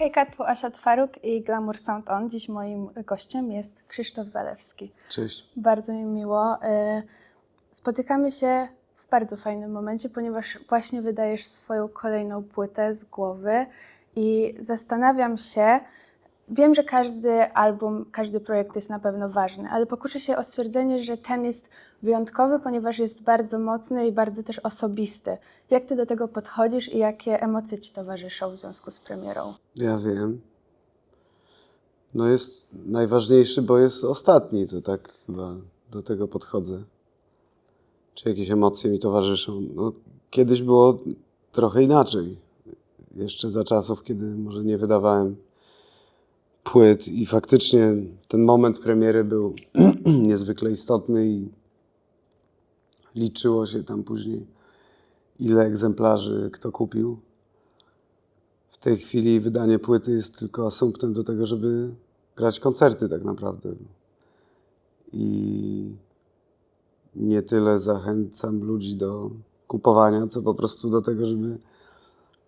Hejka, tu Asia Twaruk i Glamour Sound On. Dziś moim gościem jest Krzysztof Zalewski. Cześć. Bardzo mi miło. Y, Spotykamy się w bardzo fajnym momencie, ponieważ właśnie wydajesz swoją kolejną płytę z głowy i zastanawiam się, wiem, że każdy album, każdy projekt jest na pewno ważny, ale pokuszę się o stwierdzenie, że ten jest wyjątkowy, ponieważ jest bardzo mocny i bardzo też osobisty. Jak ty do tego podchodzisz i jakie emocje ci towarzyszą w związku z premierą? Ja wiem. No jest najważniejszy, bo jest ostatni, to tak chyba do tego podchodzę. Czy jakieś emocje mi towarzyszą? No, kiedyś było trochę inaczej. Jeszcze za czasów, kiedy może nie wydawałem płyt i faktycznie ten moment premiery był niezwykle istotny i liczyło się tam później, ile egzemplarzy kto kupił. W tej chwili wydanie płyty jest tylko asumptem do tego, żeby grać koncerty tak naprawdę. I nie tyle zachęcam ludzi do kupowania, co po prostu do tego, żeby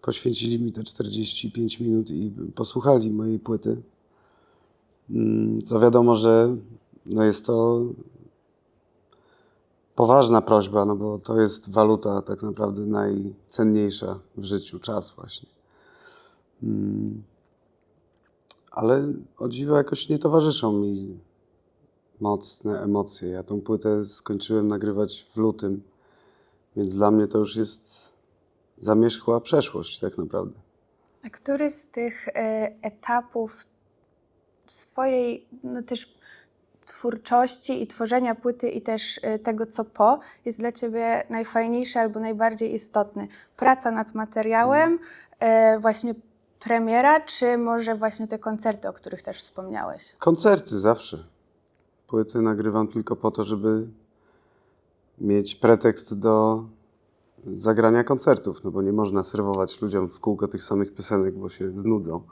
poświęcili mi te 45 minut i posłuchali mojej płyty. Mm, Co wiadomo, że no jest to poważna prośba, no bo to jest waluta tak naprawdę najcenniejsza w życiu, czas właśnie. Mm. Ale o dziwo jakoś nie towarzyszą mi mocne emocje. Ja tą płytę skończyłem nagrywać w lutym, więc dla mnie to już jest zamierzchła przeszłość tak naprawdę. A który z tych e, etapów swojej no też twórczości i tworzenia płyty i też e, tego, co po, jest dla Ciebie najfajniejszy albo najbardziej istotny? Praca nad materiałem, e, właśnie premiera, czy może właśnie te koncerty, o których też wspomniałeś? Koncerty zawsze. Płyty nagrywam tylko po to, żeby mieć pretekst do zagrania koncertów, no bo nie można serwować ludziom w kółko tych samych piosenek, bo się znudzą.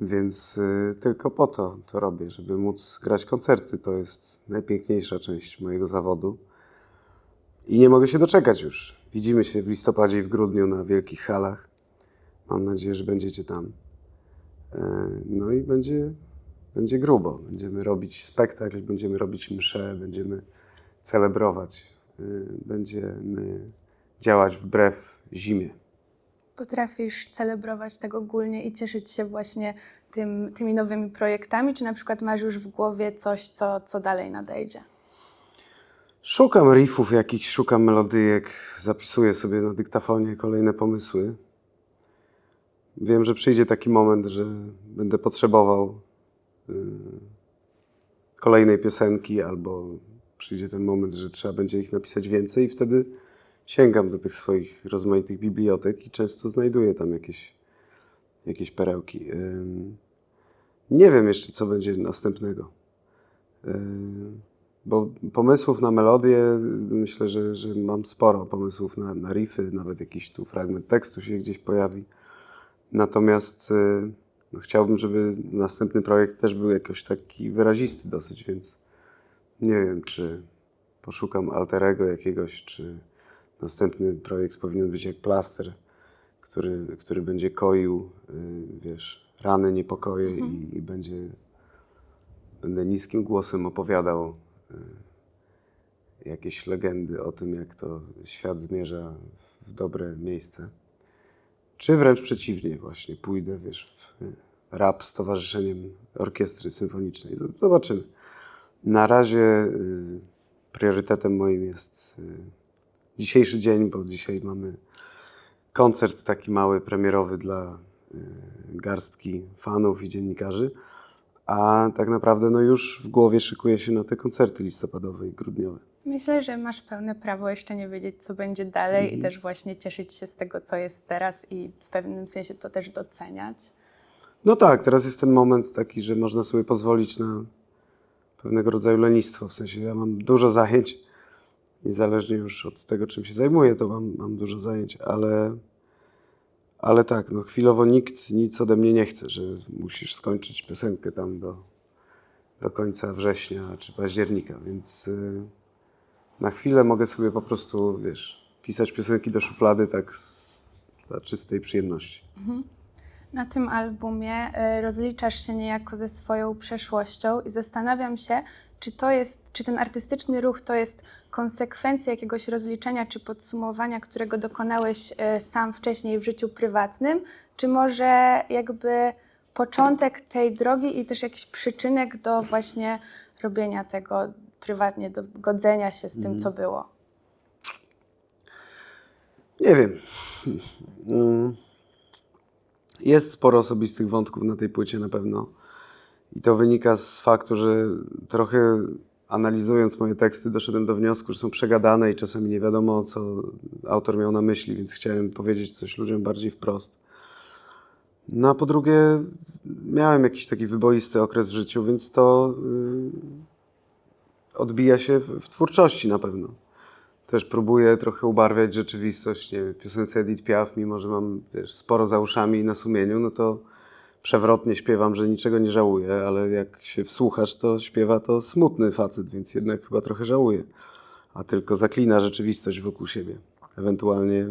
Więc y, tylko po to to robię, żeby móc grać koncerty. To jest najpiękniejsza część mojego zawodu. I nie mogę się doczekać już. Widzimy się w listopadzie i w grudniu na wielkich halach. Mam nadzieję, że będziecie tam. E, No i będzie, będzie grubo. Będziemy robić spektakl, będziemy robić msze, będziemy celebrować. Y, Będziemy działać wbrew zimie. Potrafisz celebrować tak ogólnie i cieszyć się właśnie tym, tymi nowymi projektami, czy na przykład masz już w głowie coś, co, co dalej nadejdzie? Szukam riffów jakichś, szukam melodyjek, zapisuję sobie na dyktafonie kolejne pomysły. Wiem, że przyjdzie taki moment, że będę potrzebował y, kolejnej piosenki, albo przyjdzie ten moment, że trzeba będzie ich napisać więcej, i wtedy sięgam do tych swoich rozmaitych bibliotek i często znajduję tam jakieś, jakieś perełki. Nie wiem jeszcze, co będzie następnego. Bo pomysłów na melodię myślę, że, że mam sporo pomysłów na, na riffy, nawet jakiś tu fragment tekstu się gdzieś pojawi. Natomiast y, no, chciałbym, żeby następny projekt też był jakoś taki wyrazisty dosyć, więc nie wiem, czy poszukam alterego jakiegoś, czy następny projekt powinien być jak plaster, który, który będzie koił, y, wiesz, rany, niepokoje i, i będzie będę niskim głosem opowiadał y, jakieś legendy o tym, jak to świat zmierza w dobre miejsce. Czy wręcz przeciwnie, właśnie pójdę, wiesz, w y, rap z towarzyszeniem orkiestry symfonicznej. Zobaczymy. Na razie y, priorytetem moim jest y, dzisiejszy dzień, bo dzisiaj mamy koncert taki mały, premierowy dla y, garstki fanów i dziennikarzy. A tak naprawdę no już w głowie szykuję się na te koncerty listopadowe i grudniowe. Myślę, że masz pełne prawo jeszcze nie wiedzieć, co będzie dalej i też właśnie cieszyć się z tego, co jest teraz i w pewnym sensie to też doceniać. No tak, teraz jest ten moment taki, że można sobie pozwolić na pewnego rodzaju lenistwo. W sensie ja mam dużo zajęć, niezależnie już od tego, czym się zajmuję, to mam, mam dużo zajęć, ale, ale tak, no chwilowo nikt nic ode mnie nie chce, że musisz skończyć piosenkę tam do, do końca września czy października, więc y, na chwilę mogę sobie po prostu, wiesz, pisać piosenki do szuflady tak z, dla czystej przyjemności. Na tym albumie e, rozliczasz się niejako ze swoją przeszłością i zastanawiam się, czy to jest, czy ten artystyczny ruch to jest konsekwencja jakiegoś rozliczenia czy podsumowania, którego dokonałeś e, sam wcześniej w życiu prywatnym, czy może jakby początek tej drogi i też jakiś przyczynek do właśnie robienia tego prywatnie, do godzenia się z tym, co było. Nie wiem. Mm. Jest sporo osobistych wątków na tej płycie na pewno. I to wynika z faktu, że trochę analizując moje teksty, doszedłem do wniosku, że są przegadane i czasami nie wiadomo, co autor miał na myśli, więc chciałem powiedzieć coś ludziom bardziej wprost. No a po drugie, miałem jakiś taki wyboisty okres w życiu, więc to y, odbija się w, w twórczości na pewno też próbuję trochę ubarwiać rzeczywistość. Nie wiem, piosence Edith Piaf, mimo że mam wiesz, sporo za uszami i na sumieniu, no to przewrotnie śpiewam, że niczego nie żałuję, ale jak się wsłuchasz, to śpiewa to smutny facet, więc jednak chyba trochę żałuję. A tylko zaklina rzeczywistość wokół siebie. Ewentualnie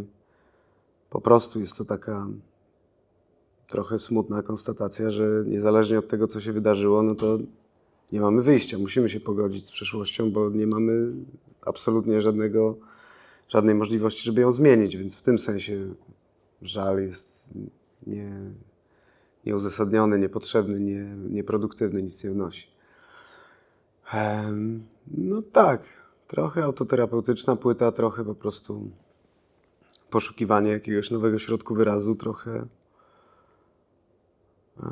po prostu jest to taka trochę smutna konstatacja, że niezależnie od tego, co się wydarzyło, no to nie mamy wyjścia. Musimy się pogodzić z przeszłością, bo nie mamy absolutnie żadnego, żadnej możliwości, żeby ją zmienić, więc w tym sensie żal jest nie, nieuzasadniony, niepotrzebny, nie, nieproduktywny, nic nie wnosi. No tak, trochę autoterapeutyczna płyta, trochę po prostu poszukiwanie jakiegoś nowego środku wyrazu, trochę e,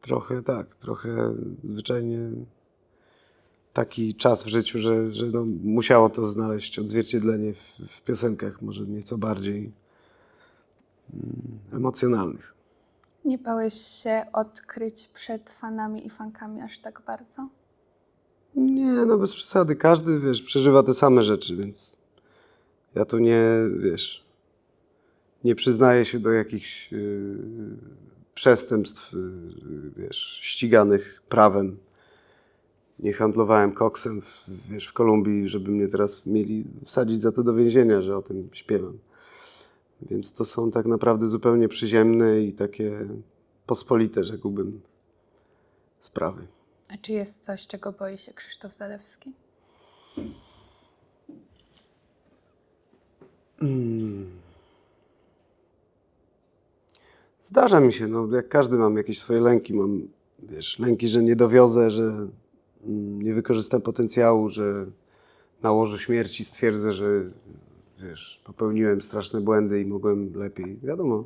trochę tak, trochę zwyczajnie taki czas w życiu, że, że no, musiało to znaleźć odzwierciedlenie w, w piosenkach, może nieco bardziej mm, emocjonalnych. Nie bałeś się odkryć przed fanami i fankami aż tak bardzo? Nie, no bez przesady. Każdy, wiesz, przeżywa te same rzeczy, więc ja tu nie, wiesz, nie przyznaję się do jakichś yy, przestępstw, yy, wiesz, ściganych prawem. Nie handlowałem koksem, w, wiesz, w Kolumbii, żeby mnie teraz mieli wsadzić za to do więzienia, że o tym śpiewam. Więc to są tak naprawdę zupełnie przyziemne i takie pospolite, rzekłbym, sprawy. A czy jest coś, czego boi się Krzysztof Zalewski? Zdarza mi się, no jak każdy mam jakieś swoje lęki. Mam, wiesz, lęki, że nie dowiozę, że mm, nie wykorzystam potencjału, że na łożu śmierci stwierdzę, że wiesz, popełniłem straszne błędy i mogłem lepiej. Wiadomo.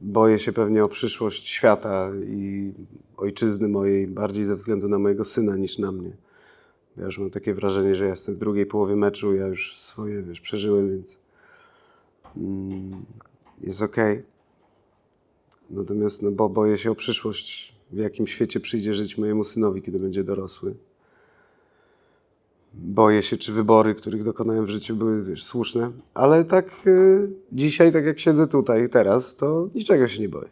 Boję się pewnie o przyszłość świata i ojczyzny mojej bardziej ze względu na mojego syna niż na mnie. Ja już mam takie wrażenie, że jestem w drugiej połowie meczu, ja już swoje, wiesz, przeżyłem, więc mm, jest okej. Natomiast no, bo boję się o przyszłość, w jakim świecie przyjdzie żyć mojemu synowi, kiedy będzie dorosły. Boję się, czy wybory, których dokonałem w życiu, były wiesz, słuszne, ale tak y, dzisiaj, tak jak siedzę tutaj teraz, to niczego się nie boję.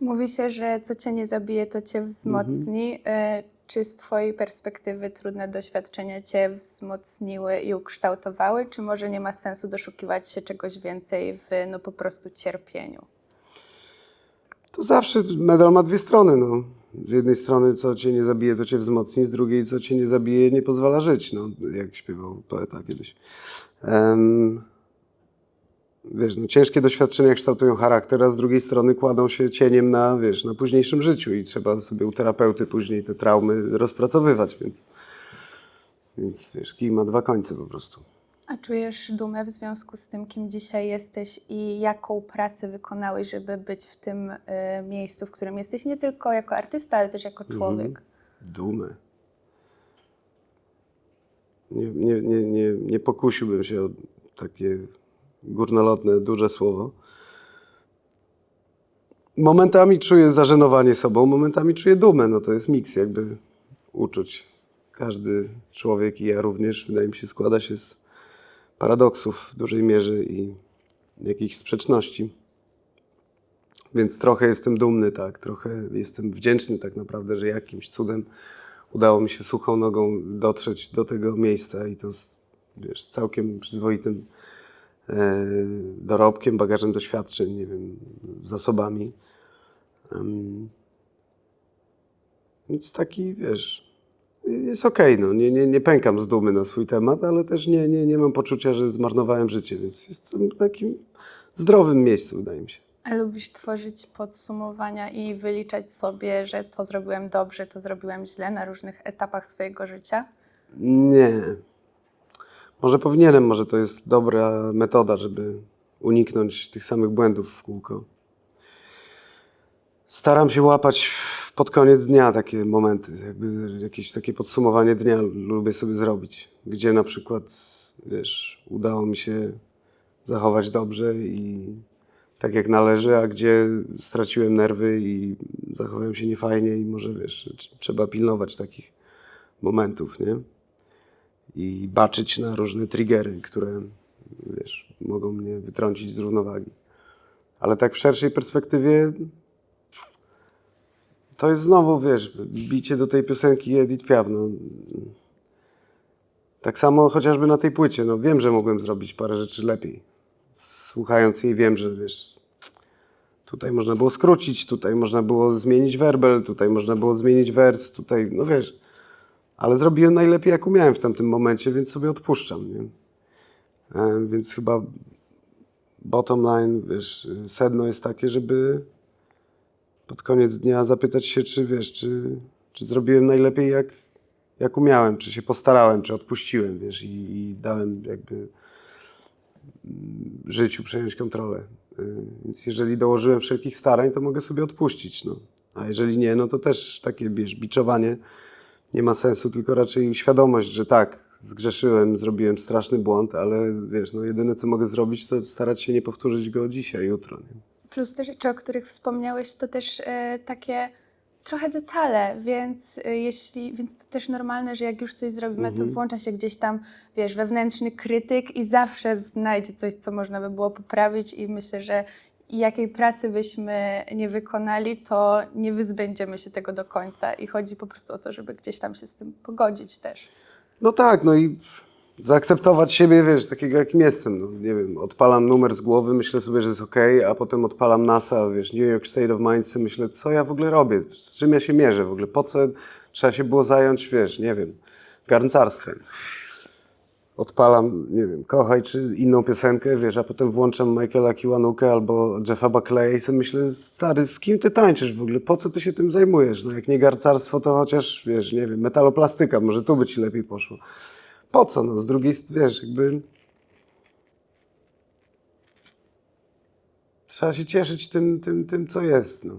Mówi się, że co cię nie zabije, to cię wzmocni. E, Czy z twojej perspektywy trudne doświadczenia cię wzmocniły i ukształtowały, czy może nie ma sensu doszukiwać się czegoś więcej w no po prostu cierpieniu? To zawsze medal ma dwie strony. No. Z jednej strony, co cię nie zabije, to cię wzmocni, z drugiej, co cię nie zabije, nie pozwala żyć. No, jak śpiewał poeta kiedyś. Em, wiesz, no, ciężkie doświadczenia kształtują charakter, a z drugiej strony kładą się cieniem na, wiesz, na późniejszym życiu i trzeba sobie u terapeuty później te traumy rozpracowywać, więc, więc wiesz, kij ma dwa końce po prostu. A czujesz dumę w związku z tym, kim dzisiaj jesteś i jaką pracę wykonałeś, żeby być w tym y, miejscu, w którym jesteś, nie tylko jako artysta, ale też jako człowiek? Dumę. Nie, nie, nie, nie, nie pokusiłbym się o takie górnolotne, duże słowo. Momentami czuję zażenowanie sobą, momentami czuję dumę. No to jest miks jakby uczuć. Każdy człowiek i ja również, wydaje mi się, składa się z paradoksów w dużej mierze i jakichś sprzeczności. Więc trochę jestem dumny, tak, trochę jestem wdzięczny tak naprawdę, że jakimś cudem udało mi się suchą nogą dotrzeć do tego miejsca i to z wiesz, całkiem przyzwoitym e, dorobkiem, bagażem doświadczeń, nie wiem, zasobami. Em, Więc taki, wiesz, jest okej, no. Nie, nie, nie pękam z dumy na swój temat, ale też nie, nie, nie mam poczucia, że zmarnowałem życie, więc jestem w takim zdrowym miejscu, wydaje mi się. A lubisz tworzyć podsumowania i wyliczać sobie, że to zrobiłem dobrze, to zrobiłem źle na różnych etapach swojego życia? Nie. Może powinienem, może to jest dobra metoda, żeby uniknąć tych samych błędów w kółko. Staram się łapać pod koniec dnia takie momenty, jakby jakieś takie podsumowanie dnia lubię sobie zrobić, gdzie na przykład, wiesz, udało mi się zachować dobrze i tak jak należy, a gdzie straciłem nerwy i zachowałem się niefajnie i może, wiesz, tr- trzeba pilnować takich momentów, nie? i baczyć na różne triggery, które wiesz, mogą mnie wytrącić z równowagi. Ale tak w szerszej perspektywie to jest znowu, wiesz, bicie do tej piosenki Edith Piaf. No. Tak samo chociażby na tej płycie. No, wiem, że mogłem zrobić parę rzeczy lepiej. Słuchając jej wiem, że wiesz, tutaj można było skrócić, tutaj można było zmienić werbel, tutaj można było zmienić wers, tutaj, no wiesz, ale zrobiłem najlepiej, jak umiałem w tamtym momencie, więc sobie odpuszczam. Nie? E, więc chyba bottom line, wiesz, sedno jest takie, żeby pod koniec dnia zapytać się, czy wiesz, czy, czy zrobiłem najlepiej, jak, jak umiałem, czy się postarałem, czy odpuściłem, wiesz, i, i dałem jakby mm, życiu przejąć kontrolę. Y, Więc jeżeli dołożyłem wszelkich starań, to mogę sobie odpuścić. No. A jeżeli nie, no to też takie, wiesz, biczowanie nie ma sensu, tylko raczej świadomość, że tak, zgrzeszyłem, zrobiłem straszny błąd, ale wiesz, no jedyne co mogę zrobić, to starać się nie powtórzyć go dzisiaj, jutro. Nie? Plus te rzeczy, o których wspomniałeś, to też e, takie trochę detale, więc e, jeśli, więc to też normalne, że jak już coś zrobimy, to włącza się gdzieś tam, wiesz, wewnętrzny krytyk i zawsze znajdzie coś, co można by było poprawić i myślę, że jakiej pracy byśmy nie wykonali, to nie wyzbędziemy się tego do końca i chodzi po prostu o to, żeby gdzieś tam się z tym pogodzić też. No tak, no i zaakceptować siebie, wiesz, takiego jakim jestem. No, nie wiem, odpalam numer z głowy, myślę sobie, że jest ok, a potem odpalam NASA, wiesz, New York State of Mind, myślę, co ja w ogóle robię, z czym ja się mierzę w ogóle, po co trzeba się było zająć, wiesz, nie wiem, garncarstwem. Odpalam, nie wiem, Kochaj czy inną piosenkę, wiesz, a potem włączam Michaela Kiwanuka albo Jeffa Buckleya i sobie myślę, stary, z kim ty tańczysz w ogóle, po co ty się tym zajmujesz? No jak nie garncarstwo, to chociaż, wiesz, nie wiem, metaloplastyka, może tu by ci lepiej poszło. Po co, no, z drugiej strony, wiesz, jakby... Trzeba się cieszyć tym, tym, tym co jest, no.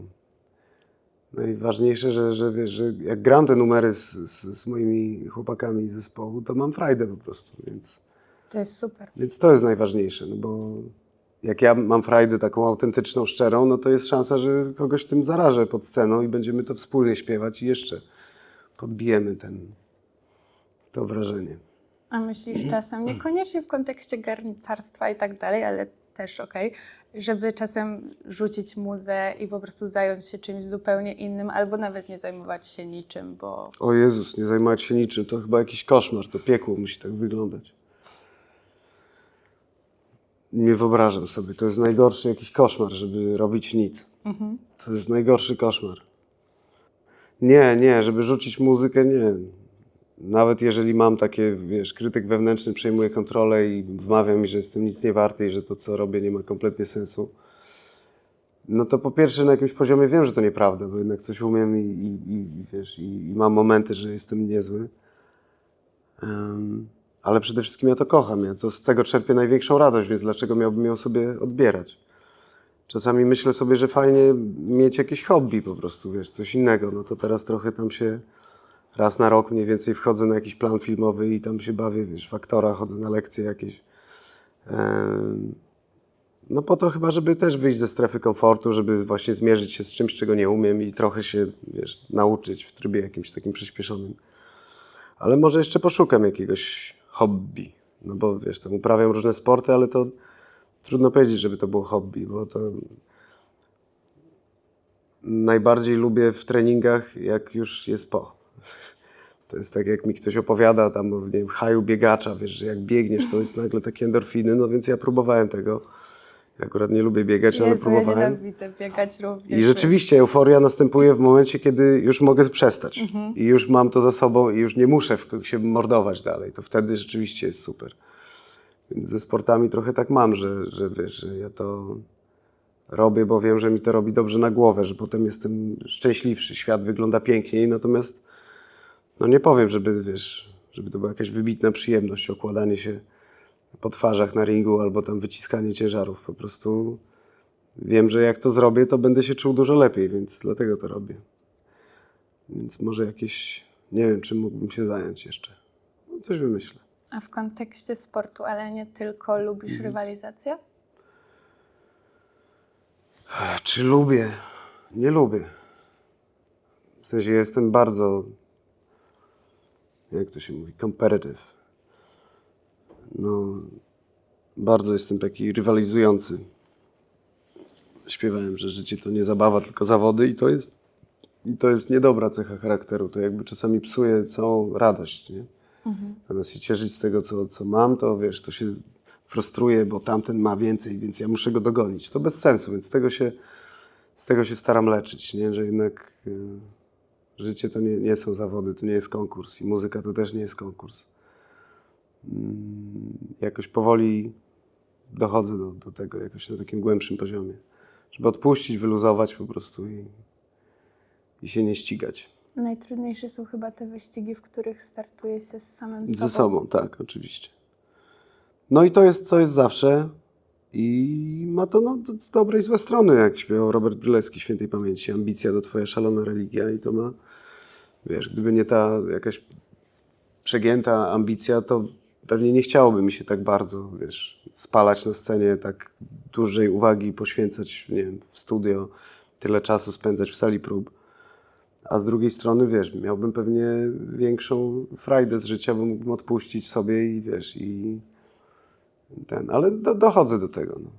Najważniejsze, że, że wiesz, że jak gram te numery z, z, z moimi chłopakami z zespołu, to mam frajdę po prostu, więc, To jest super. więc to jest najważniejsze, no bo jak ja mam frajdę taką autentyczną, szczerą, no to jest szansa, że kogoś tym zarażę pod sceną i będziemy to wspólnie śpiewać i jeszcze podbijemy ten, to wrażenie. A myślisz czasem, niekoniecznie w kontekście garncarstwa i tak dalej, ale też okej, żeby czasem rzucić muzę i po prostu zająć się czymś zupełnie innym, albo nawet nie zajmować się niczym, bo O Jezus, nie zajmować się niczym, to chyba jakiś koszmar, to piekło musi tak wyglądać. Nie wyobrażam sobie, to jest najgorszy jakiś koszmar, żeby robić nic. To jest najgorszy koszmar. Nie, nie, żeby rzucić muzykę, nie. Nawet jeżeli mam takie, wiesz, krytyk wewnętrzny przejmuje kontrolę i wmawia mi, że jestem nic nie warty i że to, co robię, nie ma kompletnie sensu. No to po pierwsze na jakimś poziomie wiem, że to nieprawda, bo jednak coś umiem i, i, i wiesz, i, i mam momenty, że jestem niezły. Em, ale przede wszystkim ja to kocham, ja to z tego czerpię największą radość, więc dlaczego miałbym ją sobie odbierać? Czasami myślę sobie, że fajnie mieć jakieś hobby po prostu, wiesz, coś innego. No to teraz trochę tam się raz na rok mniej więcej wchodzę na jakiś plan filmowy i tam się bawię, wiesz, w aktora, chodzę na lekcje jakieś. No po to chyba, żeby też wyjść ze strefy komfortu, żeby właśnie zmierzyć się z czymś, czego nie umiem i trochę się, wiesz, nauczyć w trybie jakimś takim przyspieszonym. Ale może jeszcze poszukam jakiegoś hobby. No bo wiesz, tam uprawiam różne sporty, ale to trudno powiedzieć, żeby to było hobby, bo to najbardziej lubię w treningach, jak już jest po. To jest tak, jak mi ktoś opowiada tam o nie wiem, haju biegacza, wiesz, że jak biegniesz, to jest nagle takie endorfiny, no więc ja próbowałem tego. Ja akurat nie lubię biegać, ale Jezu, ja próbowałem. nienawidzę biegać również. I rzeczywiście euforia następuje w momencie, kiedy już mogę przestać. I już mam to za sobą i już nie muszę w- się mordować dalej. To wtedy rzeczywiście jest super. Więc ze sportami trochę tak mam, że, że wiesz, że ja to robię, bo wiem, że mi to robi dobrze na głowę, że potem jestem szczęśliwszy, świat wygląda piękniej, natomiast no nie powiem, żeby wiesz, żeby to była jakaś wybitna przyjemność, okładanie się po twarzach na ringu albo tam wyciskanie ciężarów. Po prostu wiem, że jak to zrobię, to będę się czuł dużo lepiej, więc dlatego to robię. Więc może jakieś, nie wiem, czym mógłbym się zająć jeszcze. No, coś wymyślę. A w kontekście sportu, ale nie tylko, lubisz Mhm. rywalizację? Czy lubię? Nie lubię. W sensie jestem bardzo, jak to się mówi, competitive. No, bardzo jestem taki rywalizujący. Śpiewałem, że życie to nie zabawa, tylko zawody i to jest, i to jest niedobra cecha charakteru. To jakby czasami psuje całą radość, nie? Zamiast się cieszyć z tego, co, co mam, to wiesz, to się frustruje, bo tamten ma więcej, więc ja muszę go dogonić. To bez sensu, więc z tego się, z tego się staram leczyć, nie? że jednak y, życie to nie, nie są zawody, to nie jest konkurs i muzyka to też nie jest konkurs. Mm, jakoś powoli dochodzę do, do tego, jakoś na takim głębszym poziomie, żeby odpuścić, wyluzować po prostu i, i się nie ścigać. Najtrudniejsze są chyba te wyścigi, w których startuje się z samym sobą. Ze sobą, tak, oczywiście. No i to jest, co jest zawsze. I ma to no, z dobrej i złe strony, jak śpiewał Robert Brylewski świętej pamięci. Ambicja to twoja szalona religia i to ma, wiesz, gdyby nie ta jakaś przegięta ambicja, to pewnie nie chciałoby mi się tak bardzo, wiesz, spalać na scenie, tak dużej uwagi poświęcać, nie wiem, w studio, tyle czasu spędzać w sali prób. A z drugiej strony, wiesz, miałbym pewnie większą frajdę z życia, bo mógłbym odpuścić sobie i wiesz, i ten, ale do, dochodzę do tego. No.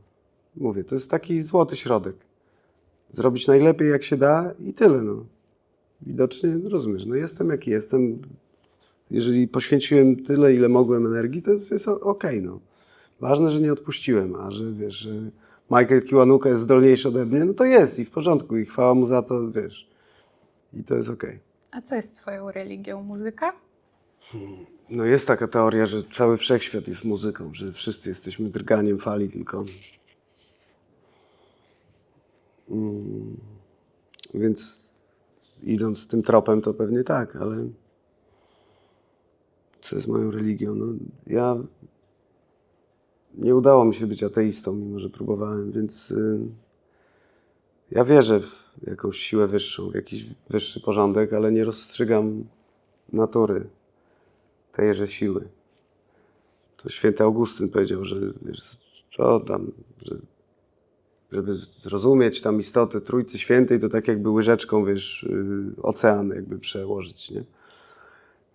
Mówię, to jest taki złoty środek. Zrobić najlepiej jak się da i tyle, no. Widocznie, no rozumiesz, no jestem jaki jestem. Jeżeli poświęciłem tyle, ile mogłem energii, to jest, jest okej, no. Ważne, że nie odpuściłem, a że wiesz, że Michael Kiwanuka jest zdolniejszy ode mnie, no to jest i w porządku i chwała mu za to, wiesz. I to jest okej. A co jest twoją religią? Muzyka? No jest taka teoria, że cały wszechświat jest muzyką, że wszyscy jesteśmy drganiem fali tylko. Mm, Więc idąc tym tropem, to pewnie tak, ale co jest moją religią? No, ja nie udało mi się być ateistą, mimo że próbowałem, więc y, ja wierzę w jakąś siłę wyższą, w jakiś wyższy porządek, ale nie rozstrzygam natury tejże siły. To święty Augustyn powiedział, że co tam, że, żeby zrozumieć tam istotę Trójcy Świętej, to tak jakby łyżeczką, wiesz, yy, ocean jakby przełożyć, nie?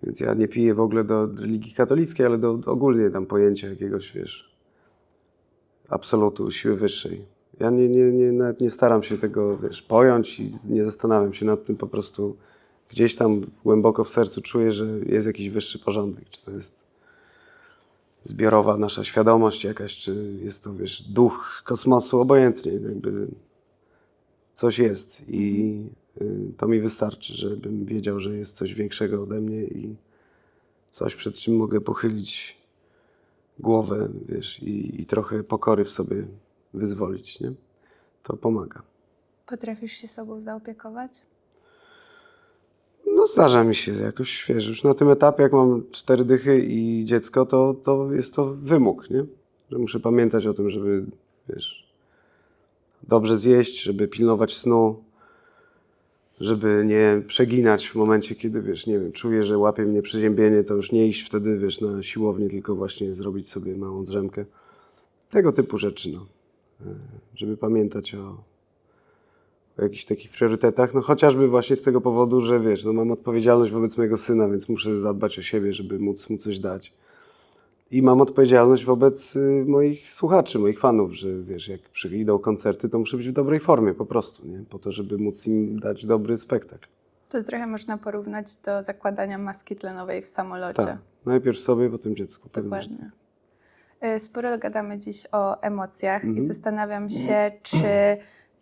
Więc ja nie piję w ogóle do religii katolickiej, ale do, do ogólnie tam pojęcia jakiegoś, wiesz, absolutu, siły wyższej. Ja nie, nie, nie, nawet nie staram się tego, wiesz, pojąć i nie zastanawiam się nad tym, po prostu gdzieś tam głęboko w sercu czuję, że jest jakiś wyższy porządek. Czy to jest zbiorowa nasza świadomość jakaś, czy jest to, wiesz, duch kosmosu, obojętnie, jakby coś jest i y, to mi wystarczy, żebym wiedział, że jest coś większego ode mnie i coś, przed czym mogę pochylić głowę, wiesz, i, i trochę pokory w sobie wyzwolić, nie? To pomaga. Potrafisz się sobą zaopiekować? No zdarza mi się jakoś, wiesz, już na tym etapie, jak mam cztery dychy i dziecko, to, to jest to wymóg, nie? Że muszę pamiętać o tym, żeby, wiesz, dobrze zjeść, żeby pilnować snu, żeby nie przeginać w momencie, kiedy, wiesz, nie wiem, czuję, że łapie mnie przeziębienie, to już nie iść wtedy, wiesz, na siłownię, tylko właśnie zrobić sobie małą drzemkę. Tego typu rzeczy, no. E, Żeby pamiętać o, o jakichś takich priorytetach, no chociażby właśnie z tego powodu, że wiesz, no mam odpowiedzialność wobec mojego syna, więc muszę zadbać o siebie, żeby móc mu coś dać. I mam odpowiedzialność wobec y, moich słuchaczy, moich fanów, że wiesz, jak przyjdą koncerty, to muszę być w dobrej formie po prostu, nie? Po to, żeby móc im dać dobry spektakl. To trochę można porównać do zakładania maski tlenowej w samolocie. Tak. Najpierw sobie, potem dziecku. Dokładnie. Y, Sporo gadamy dziś o emocjach i Mhm. zastanawiam się, czy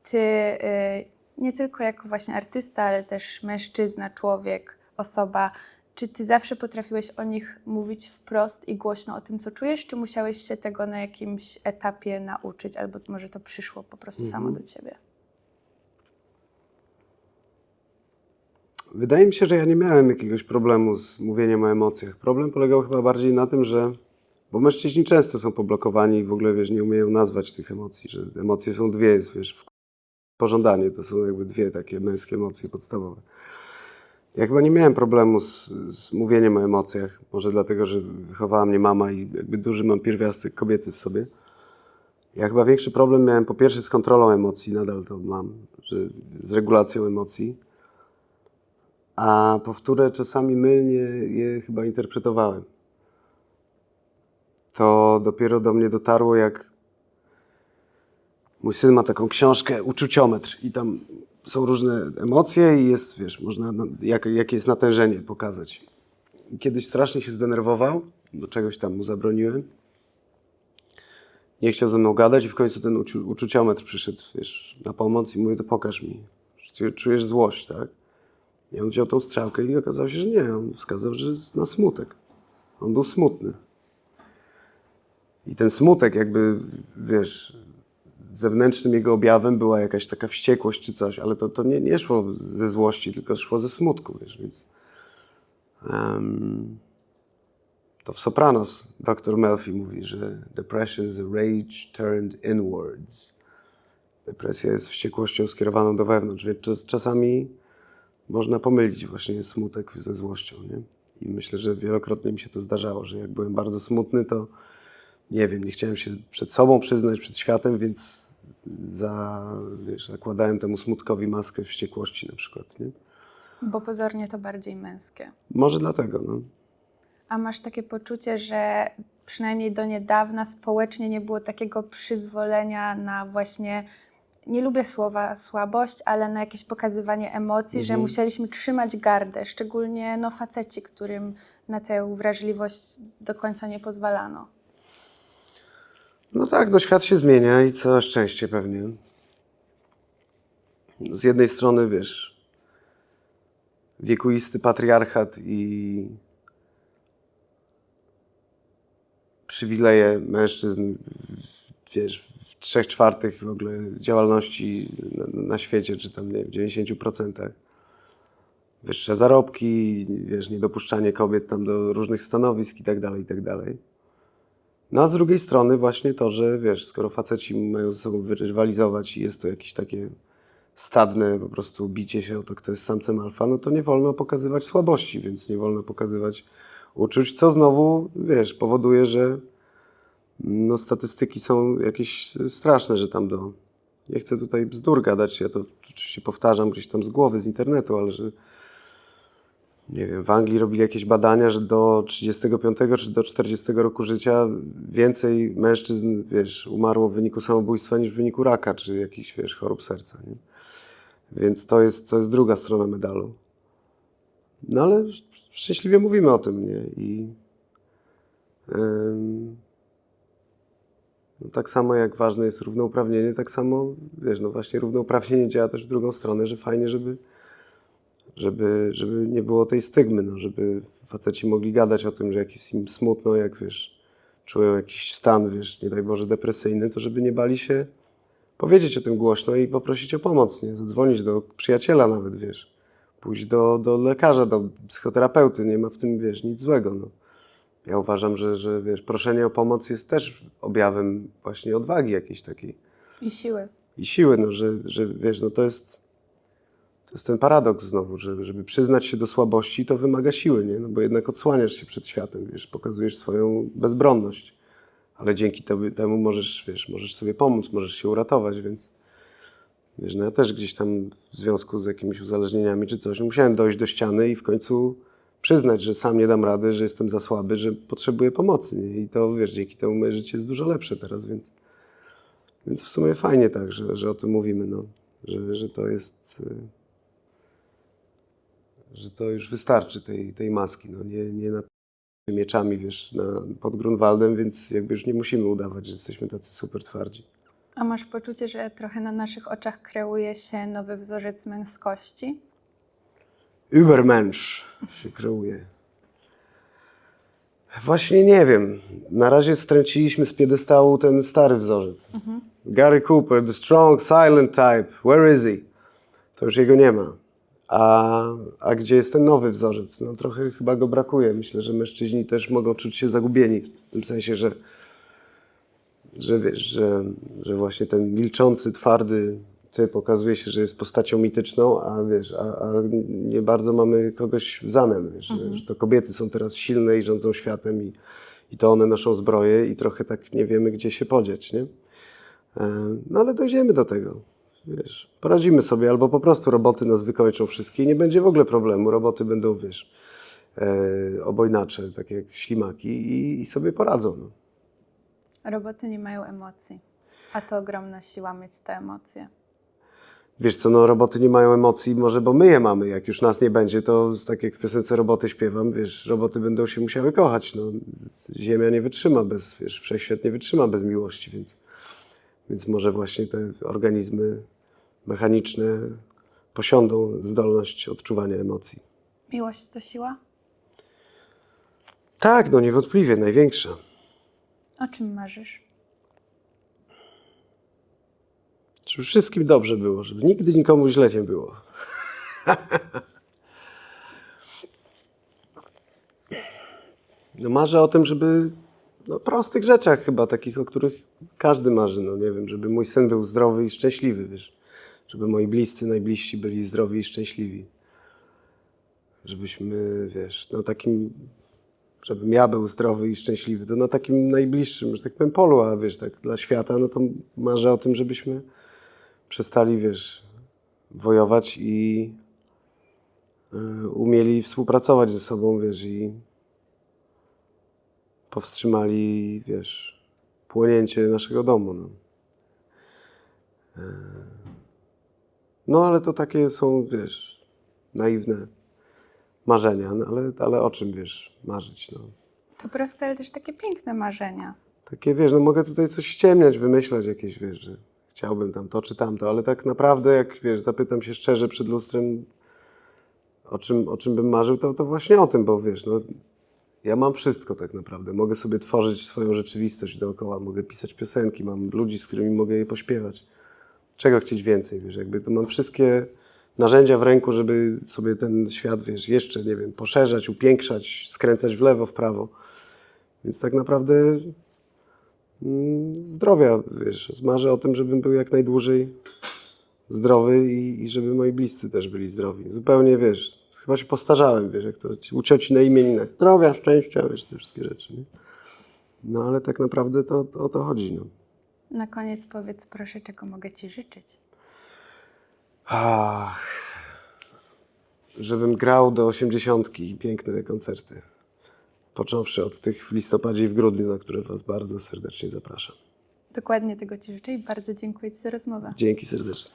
ty y, nie tylko jako właśnie artysta, ale też mężczyzna, człowiek, osoba, czy ty zawsze potrafiłeś o nich mówić wprost i głośno o tym, co czujesz, czy musiałeś się tego na jakimś etapie nauczyć, albo może to przyszło po prostu samo Mhm. do ciebie? Wydaje mi się, że ja nie miałem jakiegoś problemu z mówieniem o emocjach. Problem polegał chyba bardziej na tym, że. Bo mężczyźni często są poblokowani i w ogóle wiesz, nie umieją nazwać tych emocji, że emocje są dwie, jest wiesz, w pożądanie to są jakby dwie takie męskie emocje podstawowe. Ja chyba nie miałem problemu z, z mówieniem o emocjach. Może dlatego, że wychowała mnie mama i jakby duży mam pierwiastek kobiecy w sobie. Ja chyba większy problem miałem po pierwsze z kontrolą emocji, nadal to mam, że z regulacją emocji. A powtórę czasami mylnie je chyba interpretowałem. To dopiero do mnie dotarło, jak mój syn ma taką książkę Uczuciometr i tam są różne emocje i jest, wiesz, można, na- jak, jakie jest natężenie pokazać. I Kiedyś strasznie się zdenerwował, do czegoś tam mu zabroniłem. Nie chciał ze mną gadać i w końcu ten uczu, uczuciometr przyszedł, wiesz, na pomoc i mówi, to pokaż mi. Czujesz złość, tak? I on wziął tą strzałkę i okazało się, że nie. On wskazał, że jest na smutek. On był smutny. I ten smutek jakby, wiesz, zewnętrznym jego objawem była jakaś taka wściekłość czy coś, ale to, to nie, nie szło ze złości, tylko szło ze smutku, wiesz, więc... em, to w Sopranos dr Melfi mówi, że depression is a rage turned inwards. Depresja jest wściekłością skierowaną do wewnątrz, więc czas, czasami można pomylić właśnie smutek ze złością, nie? I myślę, że wielokrotnie mi się to zdarzało, że jak byłem bardzo smutny, to nie wiem, nie chciałem się przed sobą przyznać, przed światem, więc za, wiesz, zakładałem temu smutkowi maskę wściekłości na przykład, nie? Bo pozornie to bardziej męskie. Może dlatego, no. A masz takie poczucie, że przynajmniej do niedawna społecznie nie było takiego przyzwolenia na właśnie, nie lubię słowa słabość, ale na jakieś pokazywanie emocji, że Mhm. musieliśmy trzymać gardę, szczególnie no, faceci, którym na tę wrażliwość do końca nie pozwalano. No tak, no świat się zmienia i całe szczęście pewnie. Z jednej strony, wiesz, wiekuisty patriarchat i przywileje mężczyzn, wiesz, w trzech czwartych w ogóle działalności na, na świecie, czy tam, nie w 90%. Wyższe zarobki, wiesz, niedopuszczanie kobiet tam do różnych stanowisk i tak dalej, i tak dalej. No a z drugiej strony właśnie to, że wiesz, skoro faceci mają ze sobą rywalizować i jest to jakieś takie stadne po prostu bicie się o to, kto jest samcem alfa, no to nie wolno pokazywać słabości, więc nie wolno pokazywać uczuć, co znowu, wiesz, powoduje, że no, statystyki są jakieś straszne, że tam do... Nie chcę tutaj bzdur gadać, ja to oczywiście powtarzam gdzieś tam z głowy, z internetu, ale że nie wiem, w Anglii robili jakieś badania, że do 35 czy do 40 roku życia więcej mężczyzn, wiesz, umarło w wyniku samobójstwa niż w wyniku raka, czy jakichś, wiesz, chorób serca, nie? Więc to jest, to jest druga strona medalu. No ale szczęśliwie mówimy o tym, nie? I no, tak samo jak ważne jest równouprawnienie, tak samo, wiesz, no właśnie równouprawnienie działa też w drugą stronę, że fajnie, żeby żeby, żeby nie było tej stygmy, no, żeby faceci mogli gadać o tym, że jak jest im smutno, jak wiesz, czują jakiś stan, wiesz, nie daj Boże, depresyjny, to żeby nie bali się powiedzieć o tym głośno i poprosić o pomoc, nie? Zadzwonić do przyjaciela nawet, wiesz, pójść do, do lekarza, do psychoterapeuty, nie ma w tym, wiesz, nic złego, no. Ja uważam, że, że, wiesz, proszenie o pomoc jest też objawem właśnie odwagi jakiejś takiej I siły. i siły, no, że, że wiesz, no to jest, to jest ten paradoks znowu, że żeby przyznać się do słabości, to wymaga siły, nie? No bo jednak odsłaniasz się przed światem, wiesz, pokazujesz swoją bezbronność, ale dzięki temu, możesz, wiesz, możesz sobie pomóc, możesz się uratować, więc wiesz, no ja też gdzieś tam w związku z jakimiś uzależnieniami czy coś, no musiałem dojść do ściany i w końcu przyznać, że sam nie dam rady, że jestem za słaby, że potrzebuję pomocy, nie? I to, wiesz, dzięki temu moje życie jest dużo lepsze teraz, więc więc w sumie fajnie tak, że, że o tym mówimy, no. że, że to jest. Że to już wystarczy tej, tej maski. No, nie, nie na mieczami, wiesz, na, pod Grunwaldem, więc jakby już nie musimy udawać, że jesteśmy tacy super twardzi. A masz poczucie, że trochę na naszych oczach kreuje się nowy wzorzec męskości? Übermensch się kreuje. Właśnie nie wiem. Na razie stręciliśmy z piedestału ten stary wzorzec. Gary Cooper, the strong, silent type. Where is he? To już jego nie ma. A, a gdzie jest ten nowy wzorzec? No trochę chyba go brakuje. Myślę, że mężczyźni też mogą czuć się zagubieni w tym sensie, że, że wiesz, że, że właśnie ten milczący, twardy typ okazuje się, że jest postacią mityczną, a wiesz, a, a nie bardzo mamy kogoś w zamian, wiesz, że, że to kobiety są teraz silne i rządzą światem i, i to one noszą zbroję i trochę tak nie wiemy, gdzie się podziać, nie? E, No ale dojdziemy do tego. Wiesz, poradzimy sobie, albo po prostu roboty nas wykończą wszystkie i nie będzie w ogóle problemu. Roboty będą, wiesz, e, obojnacze, tak jak ślimaki i, i sobie poradzą. No. Roboty nie mają emocji, a to ogromna siła mieć te emocje. Wiesz co, no roboty nie mają emocji, może bo my je mamy. Jak już nas nie będzie, to tak jak w piosence roboty śpiewam, wiesz, roboty będą się musiały kochać. No, ziemia nie wytrzyma bez, wiesz, wszechświat nie wytrzyma bez miłości, więc, więc może właśnie te organizmy mechaniczne posiądą zdolność odczuwania emocji. Miłość to siła? Tak, no niewątpliwie, największa. O czym marzysz? Żeby wszystkim dobrze było, żeby nigdy nikomu źle nie było. No marzę o tym, żeby no, prostych rzeczach chyba, takich, o których każdy marzy, no nie wiem, żeby mój syn był zdrowy i szczęśliwy, wiesz, żeby moi bliscy, najbliżsi byli zdrowi i szczęśliwi. Żebyśmy, wiesz, no takim, żebym ja był zdrowy i szczęśliwy, to na takim najbliższym, że tak powiem, polu, a wiesz, tak dla świata, no to marzę o tym, żebyśmy przestali, wiesz, wojować i y, umieli współpracować ze sobą, wiesz, i powstrzymali, wiesz, płonięcie naszego domu. No. E, No, ale to takie są, wiesz, naiwne marzenia, no, ale, ale o czym, wiesz, marzyć, no. To proste, ale też takie piękne marzenia. Takie, wiesz, no mogę tutaj coś ściemniać, wymyślać jakieś, wiesz, że chciałbym tam to czy tamto, ale tak naprawdę, jak, wiesz, zapytam się szczerze przed lustrem, o czym, o czym bym marzył, to, to właśnie o tym, bo wiesz, no, ja mam wszystko tak naprawdę. Mogę sobie tworzyć swoją rzeczywistość dookoła, mogę pisać piosenki, mam ludzi, z którymi mogę je pośpiewać. Czego chcieć więcej, wiesz, jakby to mam wszystkie narzędzia w ręku, żeby sobie ten świat, wiesz, jeszcze, nie wiem, poszerzać, upiększać, skręcać w lewo, w prawo. Więc tak naprawdę mm, zdrowia, wiesz, marzę o tym, żebym był jak najdłużej zdrowy i, i żeby moi bliscy też byli zdrowi. Zupełnie, wiesz, chyba się postarzałem, wiesz, jak to u cioci na imieninach. Zdrowia, szczęścia, wiesz, te wszystkie rzeczy, nie? No ale tak naprawdę to, to o to chodzi, no. Na koniec powiedz proszę, czego mogę Ci życzyć. Ach, żebym grał do osiemdziesiątki i piękne te koncerty. Począwszy od tych w listopadzie i w grudniu, na które Was bardzo serdecznie zapraszam. Dokładnie tego Ci życzę i bardzo dziękuję Ci za rozmowę. Dzięki serdecznie.